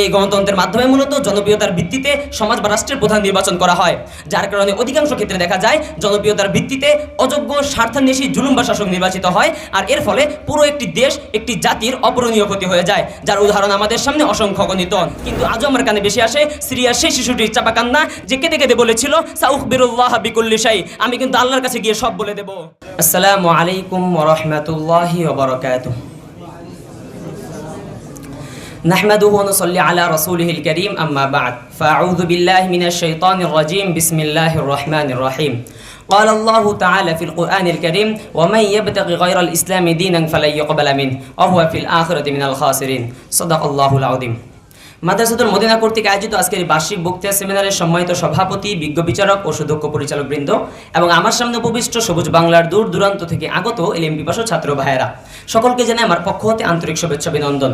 এই গণতন্ত্রের মাধ্যমে মূলত জনপ্রিয়তার ভিত্তিতে সমাজ বা রাষ্ট্রের প্রধান নির্বাচন করা হয়, যার কারণে অধিকাংশ ক্ষেত্রে দেখা যায় জনপ্রিয়তার ভিত্তিতে অযোগ্য, স্বার্থান্বেষী জুলুম বা শাসক নির্বাচিত হয়, আর এর ফলে পুরো একটি দেশ, একটি জাতির অপূরণীয় ক্ষতি হয়ে যায়, যার উদাহরণ আমাদের সামনে অসংখ্য গণিত কিন্তু আজও আমার কানে বেশি আসে সিরিয়ার সেই শিশুটির চাপা কান্না, যে কেঁদে কেঁদে বলেছিল সাউখ বিরুল্লাহ বিকুল্লি শাই, আমি কিন্তু আল্লাহর কাছে গিয়ে সব বলে দেব। আসসালামু আলাইকুম ওরহমতুল্লাহি ওবরাকাতুহ نحمده ونصلي على رسوله الكريم أما بعد. فأعوذ بالله من الشيطان الرجيم. بسم الله الرحمن الرحيم. قال الله تعالى في القرآن الكريم ومن يبتغي غير الإسلام دينا فلن يقبل منه. وهو في الآخرة من الخاسرين. صدق الله العظيم. মাদ্রাসাতুল মদিনা কর্তৃক আয়োজিত আজকের এই বার্ষিক বক্তৃতা সেমিনারের সম্মানিত সভাপতি, বিজ্ঞ বিচারক ও সুদক্ষ পরিচালক বৃন্দ এবং আমার সামনে উপবিষ্ট সবুজ বাংলার দূর দূরান্ত থেকে আগত এলএম পিপাসু ছাত্র ভাইয়েরা। সকলকে জানাই আমার পক্ষ হতে আন্তরিক শুভেচ্ছা, অভিনন্দন।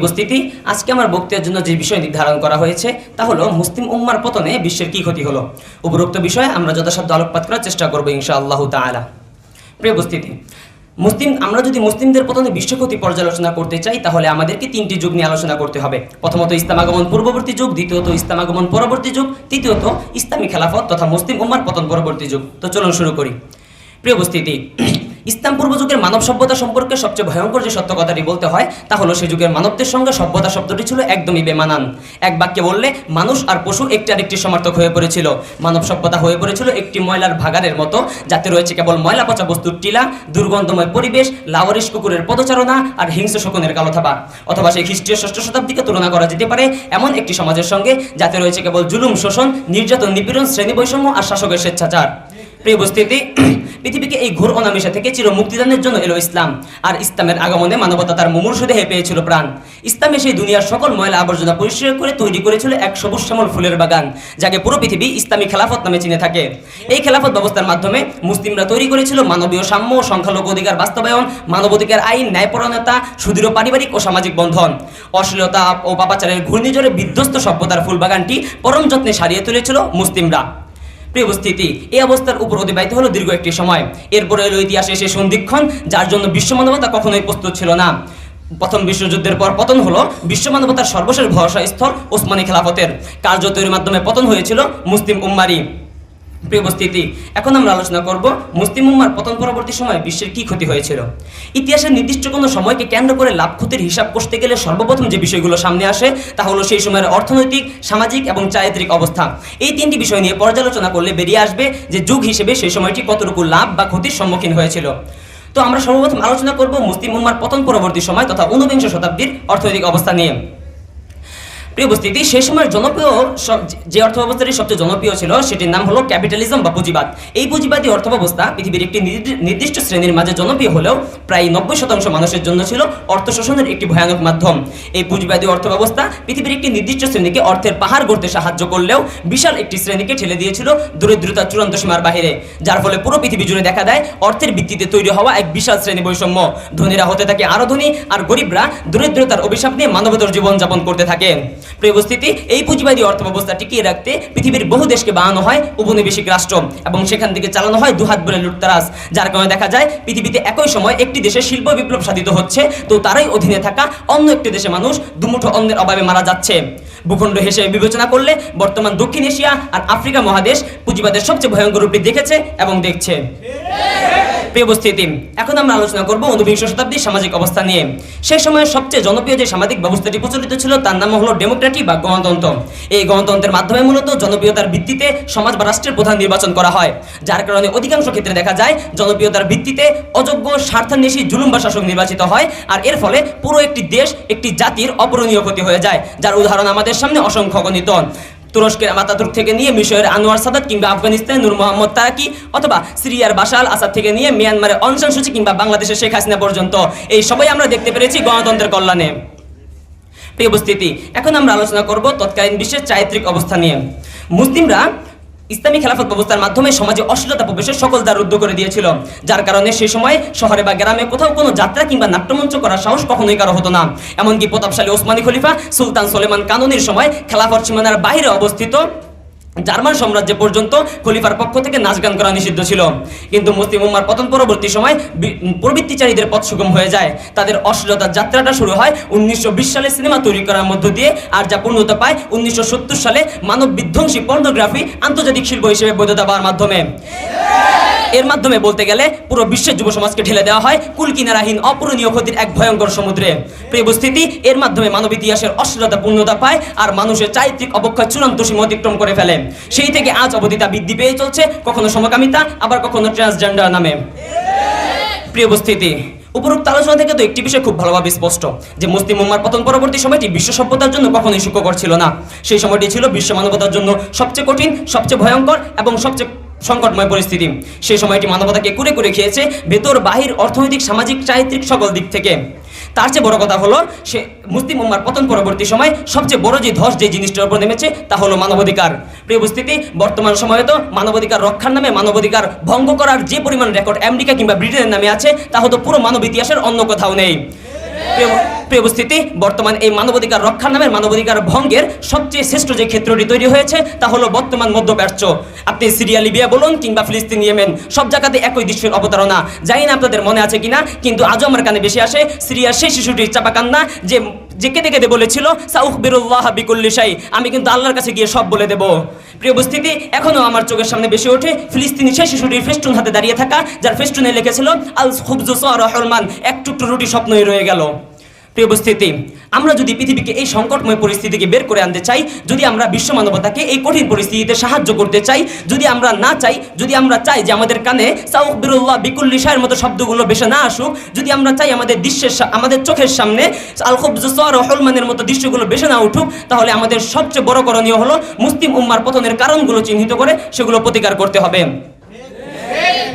উপস্থিতি, আজকে আমার বক্তৃতার জন্য যে বিষয় নির্ধারণ করা হয়েছে তা হলো মুসলিম উম্মার পতনে বিশ্বের কি ক্ষতি হলো। উপরোক্ত বিষয়ে আমরা যথাসাধ্য আলোকপাত করার চেষ্টা করব ইনশা আল্লাহ তাআলা। প্রিয় উপস্থিতি মুসলিম, আমরা যদি মুসলিমদের প্রথমে বিশ্বক্ষতি পর্যালোচনা করতে চাই, তাহলে আমাদেরকে তিনটি যুগ নিয়ে আলোচনা করতে হবে। প্রথমত ইস্তামাগমন পূর্ববর্তী যুগ, দ্বিতীয়ত ইস্তামাগমন পরবর্তী যুগ, তৃতীয়ত ইসলামী খেলাফত তথা মুসলিম উম্মার পতন পরবর্তী যুগ। তো চলুন শুরু করি। প্রিয় উপস্থিতি ইসলাম পূর্ব যুগের মানব সভ্যতা সম্পর্কে সবচেয়ে ভয়ঙ্কর যে সত্য কথাটি বলতে হয়, তা হলো সে যুগের মানবদের সঙ্গে সভ্যতা শব্দটি ছিল একদমই বেমানান। এক বাক্যে বললে, মানুষ আর পশু একটি আরেকটি সমার্থক হয়ে পড়েছিল। মানব সভ্যতা হয়ে পড়েছিল একটি ময়লার ভাগারের মতো, যাতে রয়েছে কেবল ময়লা পচা বস্তুর টিলা, দুর্গন্ধময় পরিবেশ, লাওয়ারিশ কুকুরের পদচারণা আর হিংস্র শকুনের কালো থাবা অথবা সেই খ্রিস্টীয় ষষ্ঠ শতাব্দীকে তুলনা করা যেতে পারে এমন একটি সমাজের সঙ্গে, যাতে রয়েছে কেবল জুলুম, শোষণ, নির্যাতন, নিপীড়ন শ্রেণি বৈষম্য আর শাসকের স্বেচ্ছাচার। প্রিয় উপস্থিতি, পৃথিবীকে এই ঘোর অনামিশা থেকে চির মুক্তিদানের জন্য এলো ইসলাম। আর ইসলামের আগমনে মানবতা তার মুমূর্ষু দেহে পেয়েছিল প্রাণ। ইসলামে সেই দুনিয়ার সকল ময়লা আবর্জনা পরিষ্কার করে তৈরি করেছিল এক সবুজ শ্যামল ফুলের বাগান, যাকে পুরো পৃথিবী ইসলামী খেলাফত নামে চিনে থাকে। এই খেলাফত ব্যবস্থার মাধ্যমে মুসলিমরা তৈরি করেছিল মানবীয় সাম্য সংখ্যালঘু অধিকার বাস্তবায়ন, মানবাধিকার আইন ন্যায়পরণতা সুদৃঢ় পারিবারিক ও সামাজিক বন্ধন। অশ্লীলতা ও পাপাচারের ঘূর্ণিঝড়ে বিধ্বস্ত সভ্যতার ফুলবাগানটি পরম যত্নে সারিয়ে তুলেছিল মুসলিমরা। প্রিয় উপস্থিতি, এই অবস্থার উপর অতিবাহিত হলো দীর্ঘ একটি সময়। এরপরে এলো ইতিহাসে সে সন্ধিক্ষণ, যার জন্য বিশ্ব মানবতা কখনোই প্রস্তুত ছিল না। প্রথম বিশ্বযুদ্ধের পর পতন হলো বিশ্ব মানবতার সর্বশেষ ভরসা স্থল ওসমানী খেলাফতের। কার্য তৈরির মাধ্যমে পতন হয়েছিল মুসলিম উম্মারি। প্রিয় উপস্থিতি, এখন আমরা আলোচনা করব মুসলিম উম্মার পতন পরবর্তী সময়ে বিশ্বের কি ক্ষতি হয়েছিল। ইতিহাসের নির্দিষ্ট কোনো সময়কে কেন্দ্র করে লাভ ক্ষতির হিসাব করতে গেলে সর্বপ্রথম যে বিষয়গুলো সামনে আসে, তা হলো সেই সময়ের অর্থনৈতিক, সামাজিক এবং চারিত্রিক অবস্থা। এই তিনটি বিষয় নিয়ে পর্যালোচনা করলে বেরিয়ে আসবে যে যুগ হিসেবে সেই সময়টি কতটুকু লাভ বা ক্ষতির সম্মুখীন হয়েছিল। তো আমরা সর্বপ্রথম আলোচনা করব মুসলিম উম্মার পতন পরবর্তী সময় তথা ঊনবিংশ শতাব্দীর অর্থনৈতিক অবস্থা নিয়ে। প্রিয় উপস্থিতি সময়ের জনপ্রিয় যে অর্থ সবচেয়ে জনপ্রিয় ছিল, সেটির নাম হলো ক্যাপিটালিজম বা পুঁজিবাদ। এই পুঁজিবাদী অর্থ পৃথিবীর একটি নির্দিষ্ট শ্রেণির মাঝে জনপ্রিয় হলেও প্রায় নব্বই শতাংশ মানুষের জন্য ছিল অর্থ একটি ভয়ানক মাধ্যম। এই পুঁজিবাদী অর্থ পৃথিবীর একটি নির্দিষ্ট শ্রেণীকে অর্থের পাহাড় গড়তে সাহায্য করলেও বিশাল একটি শ্রেণীকে ঠেলে দিয়েছিল দরিদ্রতার চূড়ান্ত সীমার বাহিরে, যার ফলে পুরো পৃথিবী জুড়ে দেখা দেয় অর্থের ভিত্তিতে তৈরি হওয়া এক বিশাল শ্রেণি বৈষম্য। ধনীরা হতে থাকে আরও ধনী আর গরিবরা দরিদ্রতার অভিশাপ নিয়ে মানবতর জীবনযাপন করতে থাকে। প্রিয় এই পুঁজিবাদী অর্থ ব্যবস্থা টিকিয়ে রাখতে পৃথিবীর বহু দেশকে বানানো হয় উপনিবেশিক রাষ্ট্র এবং সেখান থেকে চালানো হয় দুহাত বলে লুটতারাজ। যার কারণে দেখা যায়, পৃথিবীতে একই সময় একটি দেশে শিল্প বিপ্লব সাধিত হচ্ছে, তো তারাই অধীনে থাকা অন্য একটি দেশে মানুষ দুমুঠো অন্যের অভাবে মারা যাচ্ছে। ভূখণ্ড হিসেবে বিবেচনা করলে বর্তমান দক্ষিণ এশিয়া আর আফ্রিকা মহাদেশ পুঁজিবাদের সবচেয়ে ভয়ঙ্কর রূপটি দেখেছে এবং দেখছে। প্রিয় উপস্থিতি, এখন আমরা আলোচনা করব ঊনবিংশ শতাব্দীর সামাজিক অবস্থা নিয়ে। সেই সময়ের সবচেয়ে জনপ্রিয় যে সামাজিক ব্যবস্থাটি প্রচলিত ছিল, তার নাম হলো ডেমোক্রেটিক বা গণতন্ত্র। এই গণতন্ত্রের মাধ্যমে মূলত জনপ্রিয়তার ভিত্তিতে সমাজ বা রাষ্ট্রের প্রধান নির্বাচন করা হয়। যার কারণে অধিকাংশ ক্ষেত্রে দেখা যায়, জনপ্রিয়তার ভিত্তিতে অযোগ্য, স্বার্থান্বেষী, জুলুম বা শাসক নির্বাচিত হয়, আর এর ফলে পুরো একটি দেশ, একটি জাতির অপূরণীয় ক্ষতি হয়ে যায়, যার উদাহরণ আমাদের সামনে অসংখ্য গণিত। তুরস্কের মাতাতুর্ক থেকে নিয়ে মিশরের আনোয়ার সাদাত কিংবা আফগানিস্তানের নূর মোহাম্মদ তারাকি অথবা সিরিয়ার বাশাল আসাদ থেকে নিয়ে মিয়ানমারের অনশন সূচি কিংবা বাংলাদেশের শেখ হাসিনা পর্যন্ত। এই সবাই আমরা দেখতে পেরেছি গণতন্ত্রের কল্যাণে। প্রিয় উপস্থিতি, এখন আমরা আলোচনা করব তৎকালীন বিশ্বের চারিত্রিক অবস্থা নিয়ে। মুসলিমরা ইসলামী খেলাফত ব্যবস্থার মাধ্যমে সমাজে অশ্লীলতা প্রবেশের সকল দ্বার রুদ্ধ করে দিয়েছিল। যার কারণে সেই সময় শহরে বা গ্রামে কোথাও কোনো যাত্রা কিংবা নাট্যমঞ্চ করার সাহস কখনোই কারও হতো না। এমনকি প্রতাপশালী ওসমানী খলিফা সুলতান সোলেমান কানুনির সময় খেলাফত সীমানার বাইরে অবস্থিত জার্মান সাম্রাজ্য পর্যন্ত খলিফার পক্ষ থেকে নাচ গান করা নিষিদ্ধ ছিল। কিন্তু মুসলিম উম্মার পতন পরবর্তী সময় প্রবৃত্তিচারীদের পথ সুগম হয়ে যায়। তাদের অশ্লীলতার যাত্রাটা শুরু হয় উনিশশো বিশ সালে সিনেমা তৈরি করার মধ্য দিয়ে আর যা পূর্ণতা পায় উনিশশো সত্তর সালে মানব বিধ্বংসী পর্নোগ্রাফি আন্তর্জাতিক শিল্প হিসেবে বৈধতা পাওয়ার মাধ্যমে। এর মাধ্যমে বলতে গেলে পুরো বিশ্বের যুব সমাজকে ঠেলে দেওয়া হয় কুলকিনারাহীন অপূরণীয় ক্ষতির এক ভয়ঙ্কর সমুদ্রে। প্রিয় উপস্থিতি, এর মাধ্যমে মানব ইতিহাসের অশ্লীলতা পূর্ণতা পায় আর মানুষের চারিত্রিক অবক্ষয় চূড়ান্ত সীমা অতিক্রম করে ফেলে। সেই থেকে আজ অবধি তা বৃদ্ধি পেয়ে চলছে কখনো সমকামিতা, আবার কখনো ট্রান্সজেন্ডার নামে। প্রিয় উপস্থিতি, উপরোক্ত আলোচনা থেকে তো একটি বিষয় খুব ভালোভাবে স্পষ্ট, যে মুসলিম উম্মার পতন পরবর্তী সময়টি বিশ্ব সভ্যতার জন্য কখনোই সুখকর ছিল না। সেই সময়টি ছিল বিশ্ব মানবতার জন্য সবচেয়ে কঠিন, সবচেয়ে ভয়ঙ্কর এবং সবচেয়ে সংকটময় পরিস্থিতি। সেই সময়টি মানবতাকে কুরে কুরে খেয়েছে ভেতর, বাহির, অর্থনৈতিক, সামাজিক, চারিত্রিক সকল দিক থেকে। তার চেয়ে বড় কথা হলো, সে মুসলিম উম্মার পতন পরবর্তী সময় সবচেয়ে বড় যে ধস যে জিনিসটার উপর নেমেছে, তা হলো মানবাধিকার। প্রিয় উপস্থিতি, বর্তমান সময়ে তো মানবাধিকার রক্ষার নামে মানবাধিকার ভঙ্গ করার যে পরিমাণ রেকর্ড আমেরিকা কিংবা ব্রিটেনের নামে আছে, তা হয়তো পুরো মানব ইতিহাসের অন্য কোথাও নেই। প্রিয়- উপস্থিতি, বর্তমান এই মানবাধিকার রক্ষার নামে মানবাধিকার ভঙ্গের সবচেয়ে শ্রেষ্ঠ যে ক্ষেত্রটি তৈরি হয়েছে, তা হলো বর্তমান মধ্যপ্রাচ্য। আপনি সিরিয়া, লিবিয়া বলুন কিংবা ফিলিস্তিন, ইয়েমেন, সব জায়গাতে একই দৃশ্যের অবতারণা। জানি না আপনাদের মনে আছে কিনা, কিন্তু আজও আমার কানে বেশি আসে, সিরিয়ার সেই শিশুটির চাপা কান্না যে যে কেঁদে কেঁদে বলেছিল, সাউখ বিরুল্লাহ বিকুল্লি শাই আমি কিন্তু আল্লাহর কাছে গিয়ে সব বলে দেব। প্রিয় উপস্থিতি এখনও আমার চোখের সামনে বেশি ওঠে ফিলিস্তিনি সেই শিশুটির ফেস্টুন হাতে দাঁড়িয়ে থাকা, যার ফেস্টুনে লিখেছিল আল খুবজুস রহমান এক টুকরো রুটি স্বপ্নই রয়ে গেল। প্রিয় উপস্থিতি, আমরা যদি পৃথিবীকে এই সংকটময় পরিস্থিতিকে বের করে আনতে চাই, যদি আমরা বিশ্ব মানবতাকে এই কঠিন পরিস্থিতিতে সাহায্য করতে চাই, যদি আমরা না চাই, যদি আমরা চাই যে আমাদের কানে সাউক বিরুল্লাহ বিকুল লিশায়ের মতো শব্দগুলো বেশি না আসুক, যদি আমরা চাই আমাদের দৃশ্যের আমাদের চোখের সামনে আল খুবজুসর হলমানের মতো দৃশ্যগুলো বেশি না উঠুক, তাহলে আমাদের সবচেয়ে বড় করণীয় হলো মুসলিম উম্মার পতনের কারণগুলো চিহ্নিত করে সেগুলো প্রতিকার করতে হবে।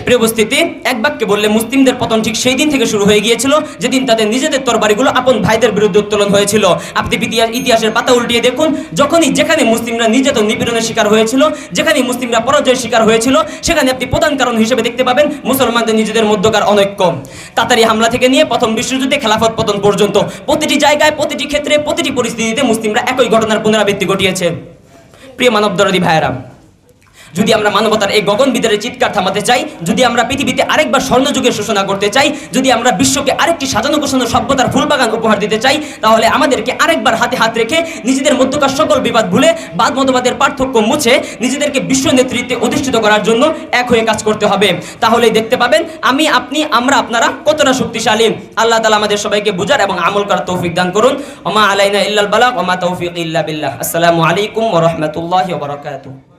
প্রিয় উপস্থিতি, এক বাক্যে বললে মুসলিমদের পতন ঠিক সেই দিন থেকে শুরু হয়ে গিয়েছিল, যেদিন তাদের নিজেদের তরবারিগুলো আপন ভাইদের বিরুদ্ধে উত্তোলন হয়েছিল। আপনি ইতিহাস- ইতিহাসের পাতা উল্টিয়ে দেখুন? যখনই যেখানে মুসলিমরা নির্যাতন, নিপীড়নের শিকার হয়েছিল, যেখানে মুসলিমরা পরাজয়ের শিকার হয়েছিল, সেখানে আপনি প্রধান কারণ হিসেবে দেখতে পাবেন মুসলমানদের নিজেদের মধ্যকার অনৈক্য। তাতারি হামলা থেকে নিয়ে প্রথম বিশ্বযুদ্ধে খেলাফত পতন পর্যন্ত, প্রতিটি জায়গায়, প্রতিটি ক্ষেত্রে, প্রতিটি পরিস্থিতিতে মুসলিমরা একই ঘটনার পুনরাবৃত্তি ঘটিয়েছে। প্রিয় মানবদরদী ভাইয়েরা যদি আমরা মানবতার এই গগন বিদারের চিৎকার থামাতে চাই, যদি আমরা পৃথিবীতে আরেকবার স্বর্ণযুগের সূচনা করতে চাই, যদি আমরা বিশ্বকে আরেকটি সাজানো গোছানো সভ্যতার ফুলবাগান উপহার দিতে চাই, তাহলে আমাদেরকে আরেকবার হাতে হাত রেখে নিজেদের মধ্যকার সকল বিবাদ ভুলে, বাদ মতবাদের পার্থক্য মুছে, নিজেদেরকে বিশ্ব নেতৃত্বে অধিষ্ঠিত করার জন্য এক হয়ে কাজ করতে হবে। তাহলেই দেখতে পাবেন, আমি, আপনি, আমরা, আপনারা কতটা শক্তিশালী। আল্লাহ তালা আমাদের সবাইকে বুঝার এবং আমল করার তৌফিক দান করুন। ওমা আলাইনা ইল্লাল বালাগ ওমা তৌফিক ইল্লা বিল্লাহ। আসসালামু আলাইকুম ওয়া রাহমাতুল্লাহি ওয়া বারাকাতুহু।